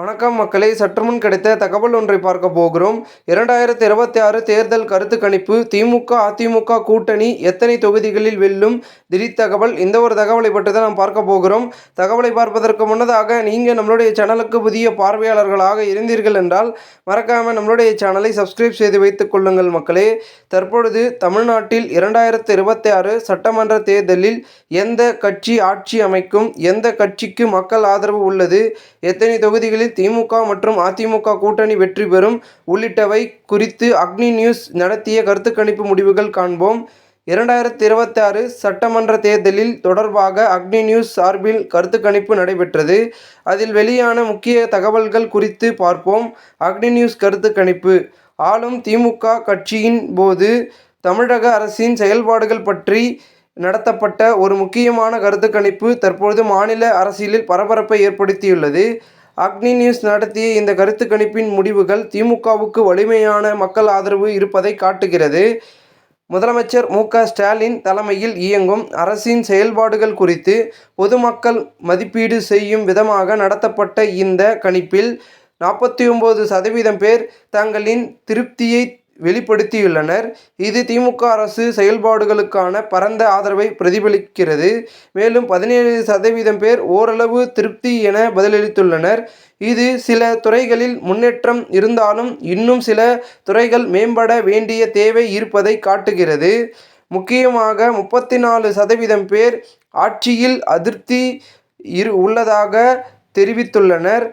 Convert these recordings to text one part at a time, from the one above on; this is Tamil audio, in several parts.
வணக்கம் மக்களே சற்றுமுன் கிடைத்த தகவல் ஒன்றை பார்க்க போகிறோம். இரண்டாயிரத்தி இருபத்தி ஆறு தேர்தல் கருத்து கணிப்பு திமுக அதிமுக கூட்டணி எத்தனை தொகுதிகளில் வெல்லும்? திடீர் தகவல் இந்த ஒரு தகவலை பற்றி தான் நாம் பார்க்க போகிறோம். தகவலை பார்ப்பதற்கு முன்னதாக நீங்கள் நம்மளுடைய சேனலுக்கு புதிய பார்வையாளர்களாக இருந்தீர்கள் என்றால் மறக்காமல் நம்மளுடைய சேனலை சப்ஸ்கிரைப் செய்து வைத்துக் கொள்ளுங்கள் மக்களே. தற்பொழுது தமிழ்நாட்டில் இரண்டாயிரத்தி இருபத்தி ஆறு சட்டமன்ற தேர்தலில் எந்த கட்சி ஆட்சி அமைக்கும்? எந்த கட்சிக்கு மக்கள் ஆதரவு உள்ளது? எத்தனை தொகுதிகளில் திமுக மற்றும் அதிமுக கூட்டணி வெற்றி பெறும் உள்ளிட்டவை குறித்து அக்னி நியூஸ் நடத்திய கருத்துக்கணிப்பு முடிவுகள் காண்போம். இரண்டாயிரத்தி இருபத்தி ஆறு சட்டமன்ற தேர்தலில் தொடர்பாக அக்னி நியூஸ் சார்பில் கருத்துக்கணிப்பு நடைபெற்றது. அதில் வெளியான முக்கிய தகவல்கள் குறித்து பார்ப்போம். அக்னி நியூஸ் கருத்துக்கணிப்பு ஆளும் திமுக கட்சியின் போது தமிழக அரசின் செயல்பாடுகள் பற்றி நடத்தப்பட்ட ஒரு முக்கியமான கருத்துக்கணிப்பு தற்பொழுது மாநில அரசியலில் பரபரப்பை ஏற்படுத்தியுள்ளது. அக்னி நியூஸ் நடத்திய இந்த கருத்து கணிப்பின் முடிவுகள் திமுகவுக்கு வலிமையான மக்கள் ஆதரவு இருப்பதை காட்டுகிறது. முதலமைச்சர் மு. க. ஸ்டாலின் தலைமையில் இயங்கும் அரசின் செயல்பாடுகள் குறித்து பொதுமக்கள் மதிப்பீடு செய்யும் விதமாக நடத்தப்பட்ட இந்த கணிப்பில் நாற்பத்தி ஒம்பது சதவீதம் பேர் தங்களின் திருப்தியை வெளிப்படுத்தியுள்ளனர். இது திமுக அரசு செயல்பாடுகளுக்கான பரந்த ஆதரவை பிரதிபலிக்கிறது. மேலும் பதினேழு சதவீதம் பேர் ஓரளவு திருப்தி என பதிலளித்துள்ளனர். இது சில துறைகளில் முன்னேற்றம் இருந்தாலும் இன்னும் சில துறைகள் மேம்பட வேண்டிய தேவை இருப்பதை காட்டுகிறது. முக்கியமாக முப்பத்தி நாலு சதவீதம் பேர் ஆட்சியில் அதிருப்தி இரு உள்ளதாக தெரிவித்துள்ளனர்.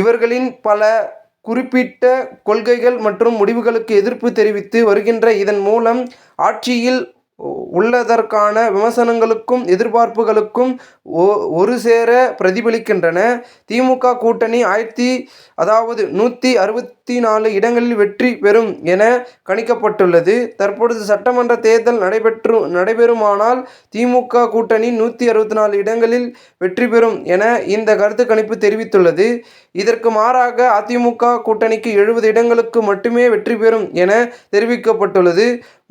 இவர்களின் பல குறிப்பிட்ட கொள்கைகள் மற்றும் முடிவுகளுக்கு எதிர்ப்பு தெரிவித்து வருகின்ற இதன் மூலம் ஆட்சியில் உள்ளதற்கான விமர்சனங்களுக்கும் எதிர்பார்ப்புகளுக்கும் ஒ ஒரு சேர பிரதிபலிக்கின்றன. திமுக கூட்டணி ஆயிரத்தி அதாவது நூற்றி அறுபத்தி நாலு இடங்களில் வெற்றி பெறும் என கணிக்கப்பட்டுள்ளது. தற்பொழுது சட்டமன்ற தேர்தல் நடைபெற்று நடைபெறுமானால் திமுக கூட்டணி நூற்றி அறுபத்தி நாலு இடங்களில் வெற்றி பெறும் என இந்த கருத்து கணிப்பு தெரிவித்துள்ளது. இதற்கு மாறாக அதிமுக கூட்டணிக்கு எழுபது இடங்களுக்கு மட்டுமே வெற்றி பெறும் என தெரிவிக்கப்பட்டுள்ளது.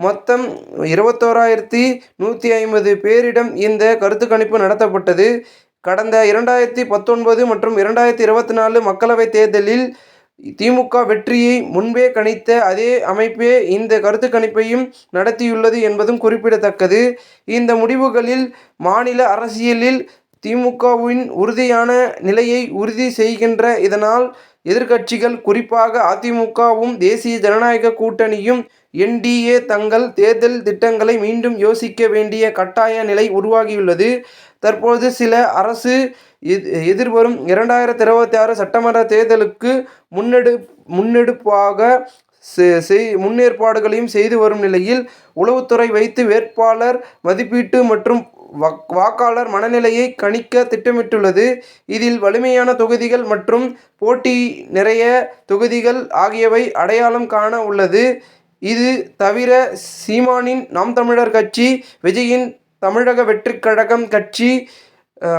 மொத்தம் இருபத்தோராயிரத்தி நூற்றி ஐம்பது பேரிடம் இந்த கருத்து கணிப்பு நடத்தப்பட்டது. கடந்த இரண்டாயிரத்தி பத்தொன்பது மற்றும் இரண்டாயிரத்தி இருபத்தி நாலு மக்களவைத் தேர்தலில் திமுக வெற்றியை முன்பே கணித்த அதே அமைப்பே இந்த கருத்து கணிப்பையும் நடத்தியுள்ளது என்பதும் குறிப்பிடத்தக்கது. இந்த முடிவுகளில் மாநில அரசியலில் திமுகவின் உறுதியான நிலையை உறுதி செய்கின்ற இதனால் எதிர்க்கட்சிகள் குறிப்பாக அதிமுகவும் தேசிய ஜனநாயக கூட்டணியும் என்டிஏ தங்கள் தேர்தல் திட்டங்களை மீண்டும் யோசிக்க வேண்டிய கட்டாய நிலை உருவாகியுள்ளது. தற்போது சில அரசு எதிர்வரும் இரண்டாயிரத்தி இருபத்தி ஆறு சட்டமன்ற தேர்தலுக்கு முன்னெடு முன்னெடுப்பாக செய் முன்னேற்பாடுகளையும் செய்து வரும் நிலையில் உளவுத்துறை வைத்து வேட்பாளர் மதிப்பீட்டு மற்றும் வாக்காளர் மனநிலையை கணிக்க திட்டமிட்டுள்ளது. இதில் வலிமையான தொகுதிகள் மற்றும் போட்டி நிறைய தொகுதிகள் ஆகியவை அடையாளம் காண உள்ளது. இது தவிர சீமானின் நாம் தமிழர் கட்சி விஜயின் தமிழக வெற்றி கழகம் கட்சி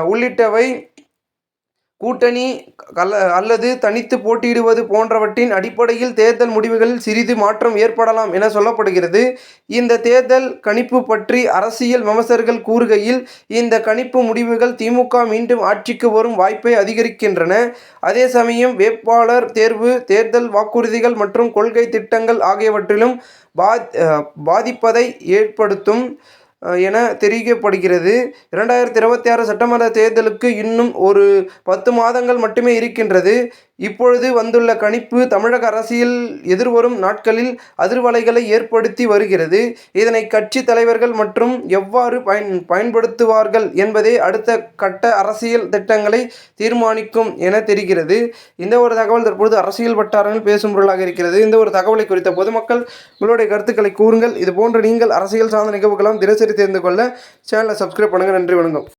உள்ளிட்டவை கூட்டணி கல அல்லது தனித்து போட்டியிடுவது போன்றவற்றின் அடிப்படையில் தேர்தல் முடிவுகளில் சிறிது மாற்றம் ஏற்படலாம் என சொல்லப்படுகிறது. இந்த தேர்தல் கணிப்பு பற்றி அரசியல் விமர்சகர்கள் கூறுகையில் இந்த கணிப்பு முடிவுகள் திமுக மீண்டும் ஆட்சிக்கு வரும் வாய்ப்பை அதிகரிக்கின்றன. அதே சமயம் வேட்பாளர் தேர்வு தேர்தல் வாக்குறுதிகள் மற்றும் கொள்கை திட்டங்கள் ஆகியவற்றிலும் பாதிப்பதை ஏற்படுத்தும் என தெரிவிக்கப்படுகிறது. இரண்டாயிரத்தி இருபத்தி ஆறு சட்டமன்ற தேர்தலுக்கு இன்னும் ஒரு பத்து மாதங்கள் மட்டுமே இருக்கின்றது. இப்பொழுது வந்துள்ள கணிப்பு தமிழக அரசியல் எதிர்வரும் நாட்களில் அதிர்வலைகளை ஏற்படுத்தி வருகிறது. இதனை கட்சி தலைவர்கள் மற்றும் எவ்வாறு பயன் பயன்படுத்துவார்கள் என்பதே அடுத்த கட்ட அரசியல் திட்டங்களை தீர்மானிக்கும் என தெரிகிறது. இந்த ஒரு தகவல் தற்பொழுது அரசியல் வட்டாரங்கள் பேசும் பொருளாக இருக்கிறது. இந்த ஒரு தகவலை குறித்த பொதுமக்கள் உங்களுடைய கருத்துக்களை கூறுங்கள். இது போன்று நீங்கள் அரசியல் சார்ந்த நிகழ்வுகளாம் தினசரி தெரிந்து கொள்ள சேனலை சப்ஸ்கிரைப் பண்ணுங்கள் நன்றி வணக்கம்.